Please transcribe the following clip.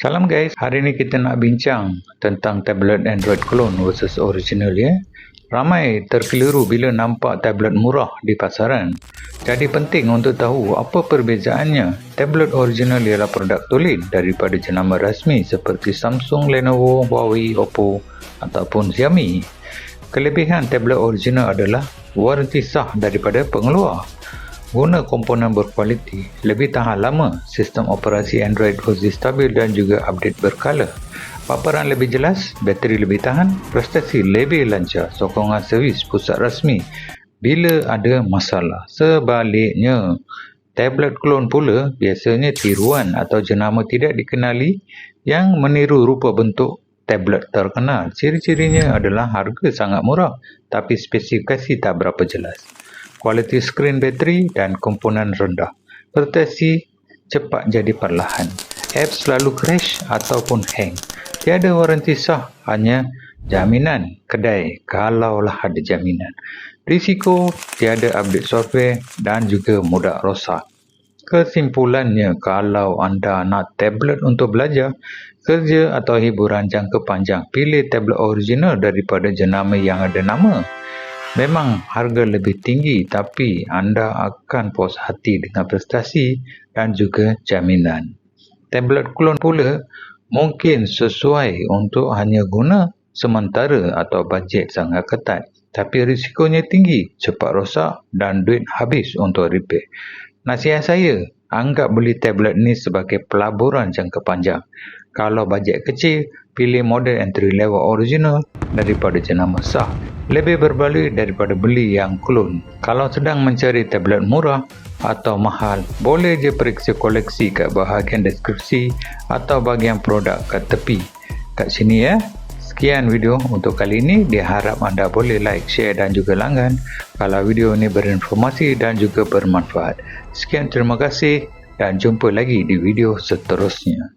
Salam guys, hari ni kita nak bincang tentang tablet Android clone versus original ya. Ramai terkeliru bila nampak tablet murah di pasaran. Jadi penting untuk tahu apa perbezaannya. Tablet original ialah produk tolin daripada jenama rasmi seperti Samsung, Lenovo, Huawei, Oppo ataupun Xiaomi. Kelebihan tablet original adalah waranti sah daripada pengeluar guna komponen berkualiti, lebih tahan lama, sistem operasi Android fuzzy stabil dan juga update berkala. Paparan lebih jelas, bateri lebih tahan, prestasi lebih lancar, sokongan servis pusat rasmi bila ada masalah. Sebaliknya, tablet klon pula biasanya tiruan atau jenama tidak dikenali yang meniru rupa bentuk tablet terkenal. Ciri-cirinya adalah harga sangat murah tapi spesifikasi tak berapa jelas kualiti skrin bateri dan komponen rendah. Prestasi cepat jadi perlahan. Apps selalu crash ataupun hang. Tiada waranti sah, hanya jaminan kedai kalaulah ada jaminan. Risiko tiada update software dan juga mudah rosak. Kesimpulannya, kalau anda nak tablet untuk belajar, kerja atau hiburan jangka panjang, pilih tablet original daripada jenama yang ada nama. Memang harga lebih tinggi tapi anda akan puas hati dengan prestasi dan juga jaminan. Tablet klon pula mungkin sesuai untuk hanya guna sementara atau bajet sangat ketat. Tapi risikonya tinggi, cepat rosak dan duit habis untuk repair. Nasihat saya, anggap beli tablet ni sebagai pelaburan jangka panjang. Kalau bajet kecil, pilih model entry level original daripada jenama sah lebih berbalik daripada beli yang klon. Kalau sedang mencari tablet murah atau mahal, boleh je periksa koleksi kat bahagian deskripsi atau bahagian produk kat tepi. Kat sini ya. Sekian video untuk kali ini. Diharap anda boleh like, share dan juga langgan kalau video ini berinformasi dan juga bermanfaat. Sekian terima kasih dan jumpa lagi di video seterusnya.